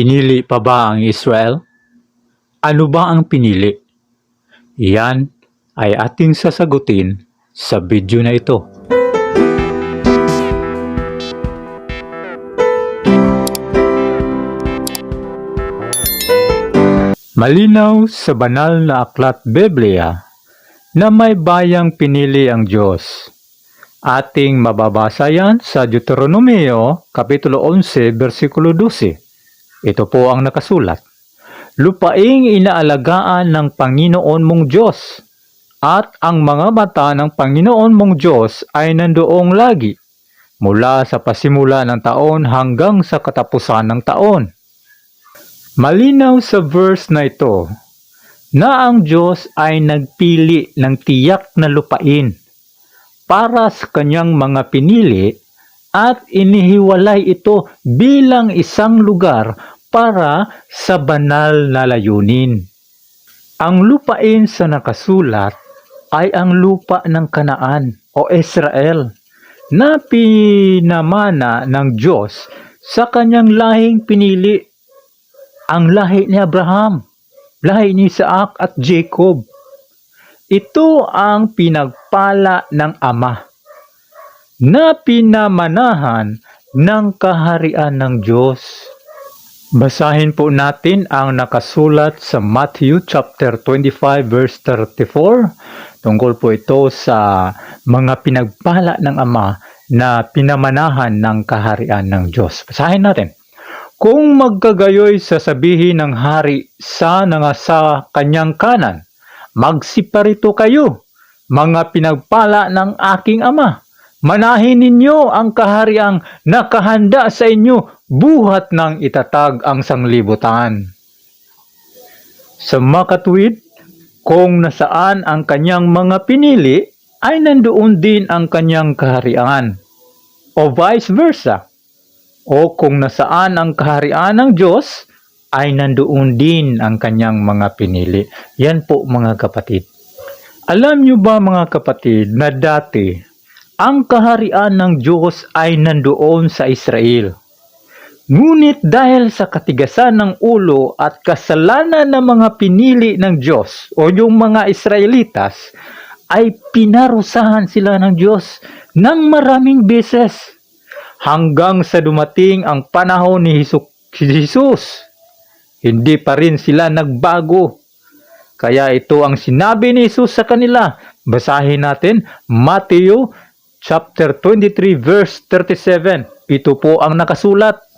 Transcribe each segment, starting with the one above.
Pinili pa ba ang Israel? Ano ba ang pinili? Yan ay ating sasagutin sa video na ito. Malinaw sa banal na aklat Biblia na may bayang pinili ang Diyos. Ating mababasa yan sa Deuteronomio Kapitulo 11, versikulo 12. Ito po ang nakasulat. Lupaing inaalagaan ng Panginoon mong Diyos at ang mga mata ng Panginoon mong Diyos ay nandoong lagi mula sa pasimula ng taon hanggang sa katapusan ng taon. Malinaw sa verse na ito na ang Diyos ay nagpili ng tiyak na lupain para sa kanyang mga pinili at inihiwalay ito bilang isang lugar para sa banal na layunin. Ang lupain sa nakasulat ay ang lupa ng Kanaan o Israel na pinamana ng Diyos sa kanyang lahing pinili ang lahi ni Abraham, lahi ni Isaac at Jacob. Ito ang pinagpala ng Ama na pinamanahan ng kaharian ng Diyos. Basahin po natin ang nakasulat sa Matthew chapter 25 verse 34. Tungkol po ito sa mga pinagpala ng Ama na pinamanahan ng kaharian ng Diyos. Basahin natin. Kung magkagayoy sasabihin ng hari sa nga sa kanyang kanan, magsiparito kayo, mga pinagpala ng aking ama. Manahin ninyo ang kahariang nakahanda sa inyo buhat ng itatag ang sanglibutan. Sa makatwid, kung nasaan ang kanyang mga pinili, ay nandoon din ang kanyang kaharian. O vice versa. O kung nasaan ang kaharian ng Diyos, ay nandoon din ang kanyang mga pinili. Yan po mga kapatid. Alam nyo ba mga kapatid na dati, ang kaharian ng Diyos ay nandoon sa Israel. Ngunit dahil sa katigasan ng ulo at kasalanan ng mga pinili ng Diyos o yung mga Israelitas, ay pinarusahan sila ng Diyos ng maraming beses hanggang sa dumating ang panahon ni Jesus. Hindi pa rin sila nagbago. Kaya ito ang sinabi ni Jesus sa kanila. Basahin natin Matthew chapter 23 verse 37. Ito po ang nakasulat.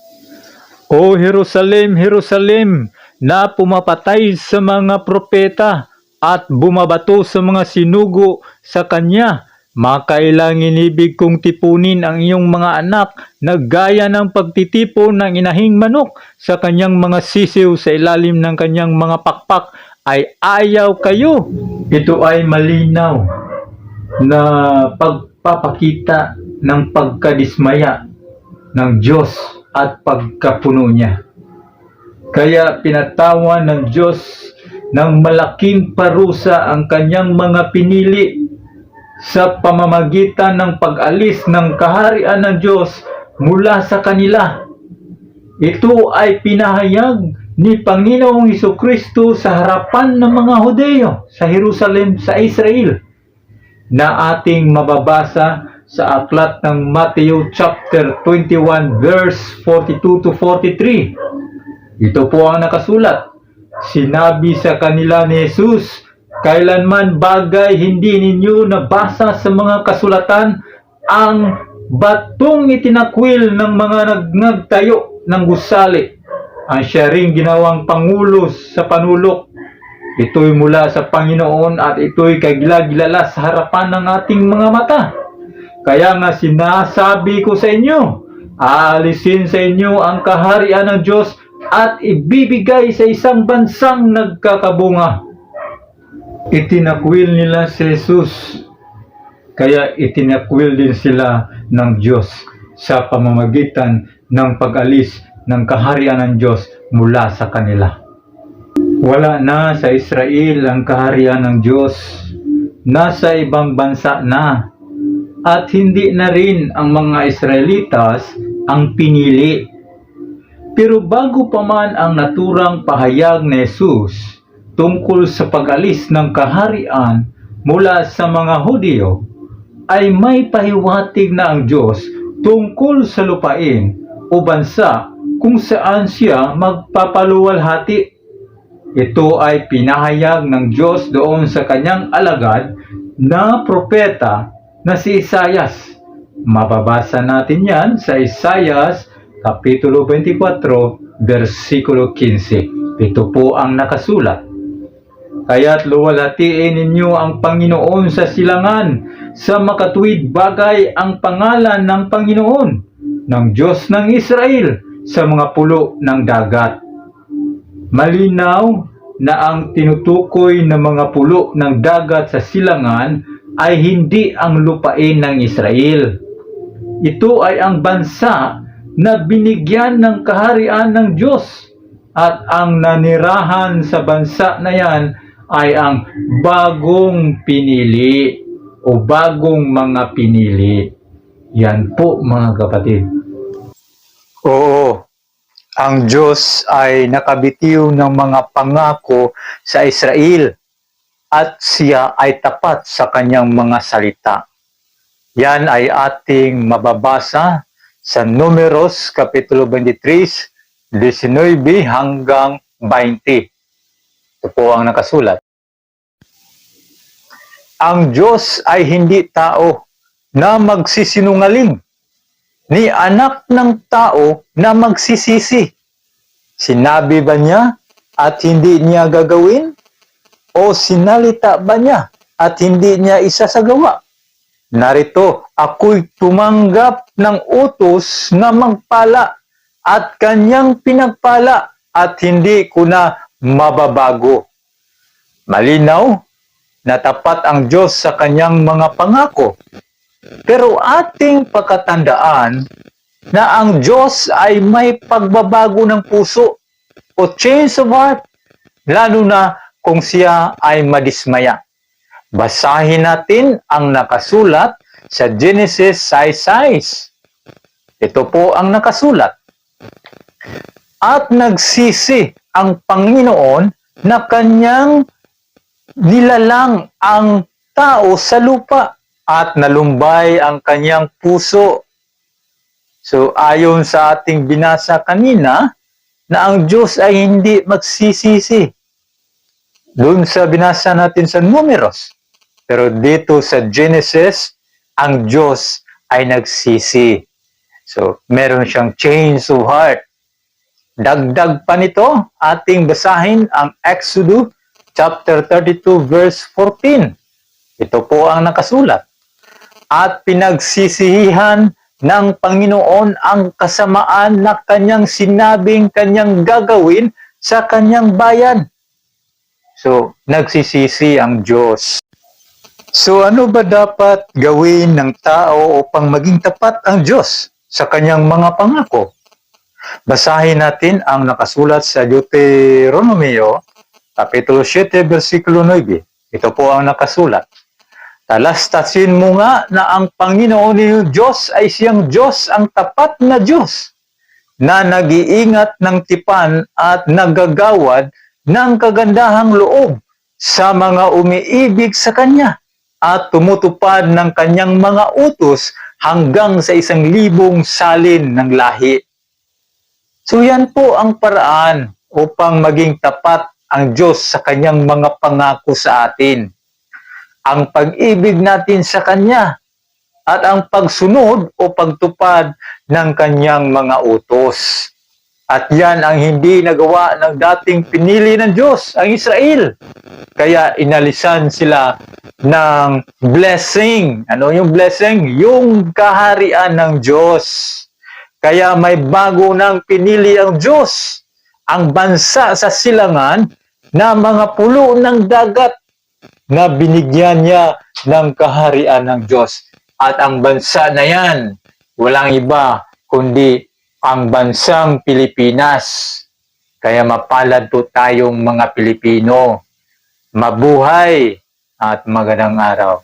O Jerusalem, Jerusalem, na pumapatay sa mga propeta at bumabato sa mga sinugo sa kanya, makailang inibig kong tipunin ang iyong mga anak na gaya ng pagtitipon ng inahing manok sa kanyang mga sisiw sa ilalim ng kanyang mga pakpak ay ayaw kayo. Ito ay malinaw na pagpapakita ng pagkadismaya ng Diyos at pagkapuno niya. Kaya pinatawan ng Diyos ng malaking parusa ang kanyang mga pinili sa pamamagitan ng pag-alis ng kaharian ng Diyos mula sa kanila. Ito ay pinahayag ni Panginoong Heso Kristo sa harapan ng mga Hudeo sa Jerusalem sa Israel na ating mababasa sa aklat ng Matthew chapter 21 verse 42 to 43. Ito po ang nakasulat. Sinabi sa kanila ni Jesus, kailanman bagay hindi ninyo nabasa sa mga kasulatan ang batong itinakwil ng mga nagnagtayo ng gusali. Ang siya ring ginawang pangulo sa panulok Ito'y mula sa Panginoon at ito'y kagilagilala sa harapan ng ating mga mata. Kaya nga sinasabi ko sa inyo, aalisin sa inyo ang kaharian ng Diyos at ibibigay sa isang bansang nagkakabunga. Itinakwil nila si Jesus, kaya itinakwil din sila ng Diyos sa pamamagitan ng pag-alis ng kaharian ng Diyos mula sa kanila. Wala na sa Israel ang kaharian ng Diyos. Nasa ibang bansa na. At hindi na rin ang mga Israelitas ang pinili. Pero bago pa man ang naturang pahayag ni Jesus tungkol sa pag-alis ng kaharian mula sa mga Hudyo, ay may pahiwatig na ang Diyos tungkol sa lupain o bansa kung saan siya magpapaluwalhati. Ito ay pinahayag ng Diyos doon sa kanyang alagad na propeta na si Isayas. Mababasa natin yan sa Isayas Kapitulo 24, versikulo 15. Ito po ang nakasulat. Kaya't luwalhatiin ninyo ang Panginoon sa silangan, sa makatuwid bagay ang pangalan ng Panginoon, ng Diyos ng Israel, sa mga pulo ng dagat. Malinaw na ang tinutukoy ng mga pulo ng dagat sa silangan ay hindi ang lupain ng Israel. Ito ay ang bansa na binigyan ng kaharian ng Diyos at ang nanirahan sa bansa na yan ay ang bagong pinili o bagong mga pinili. Yan po mga kapatid. Oo, ang Diyos ay nakabitiw ng mga pangako sa Israel at siya ay tapat sa kanyang mga salita. Yan ay ating mababasa sa Numeros Kapitulo 23, 19 hanggang 20. Ito po ang nakasulat. Ang Diyos ay hindi tao na magsisinungaling, ni anak ng tao na magsisisi. Sinabi ba niya at hindi niya gagawin? O sinalita ba niya at hindi niya isasagawa? Narito, ako'y tumanggap ng utos na magpala at kanyang pinagpala at hindi ko na mababago. Malinaw na tapat ang Diyos sa kanyang mga pangako. Pero ating pagkatandaan na ang Diyos ay may pagbabago ng puso o change of heart, lalo na kung siya ay madismaya. Basahin natin ang nakasulat sa Genesis 6.6. Ito po ang nakasulat. At nagsisi ang Panginoon na kanyang nilalang ang tao sa lupa at nalumbay ang kanyang puso. So ayon sa ating binasa kanina, na ang Diyos ay hindi magsisisi. Doon sa binasa natin sa Numeros. Pero dito sa Genesis, ang Diyos ay nagsisi. So, meron siyang change of heart. Dagdag pa nito, ating basahin ang Exodus chapter 32 verse 14. Ito po ang nakasulat. At pinagsisihan ng Panginoon ang kasamaan na kanyang sinabing kanyang gagawin sa kanyang bayan. So, nagsisisi ang Diyos. So, ano ba dapat gawin ng tao upang maging tapat ang Diyos sa kanyang mga pangako? Basahin natin ang nakasulat sa Deuteronomio, Kapitulo 7, versikulo 9. Ito po ang nakasulat. Talastasin mo nga na ang Panginoon niyong Diyos ay siyang Diyos, ang tapat na Diyos, na nag-iingat ng tipan at nagagawad ng kagandahang loob sa mga umiibig sa Kanya at tumutupad ng Kanyang mga utos hanggang sa isang libong salin ng lahi. So yan po ang paraan upang maging tapat ang Diyos sa Kanyang mga pangako sa atin. Ang pag-ibig natin sa Kanya at ang pagsunod o pagtupad ng Kanyang mga utos. At yan ang hindi nagawa ng dating pinili ng Diyos, ang Israel. Kaya inalisan sila ng blessing. Ano yung blessing? Yung kaharian ng Diyos. Kaya may bago nang pinili ang Diyos, ang bansa sa silangan na mga pulo ng dagat na binigyan niya ng kaharian ng Diyos. At ang bansa na yan, walang iba kundi ang bansang Pilipinas. Kaya mapalad po tayong mga Pilipino. Mabuhay at magandang araw.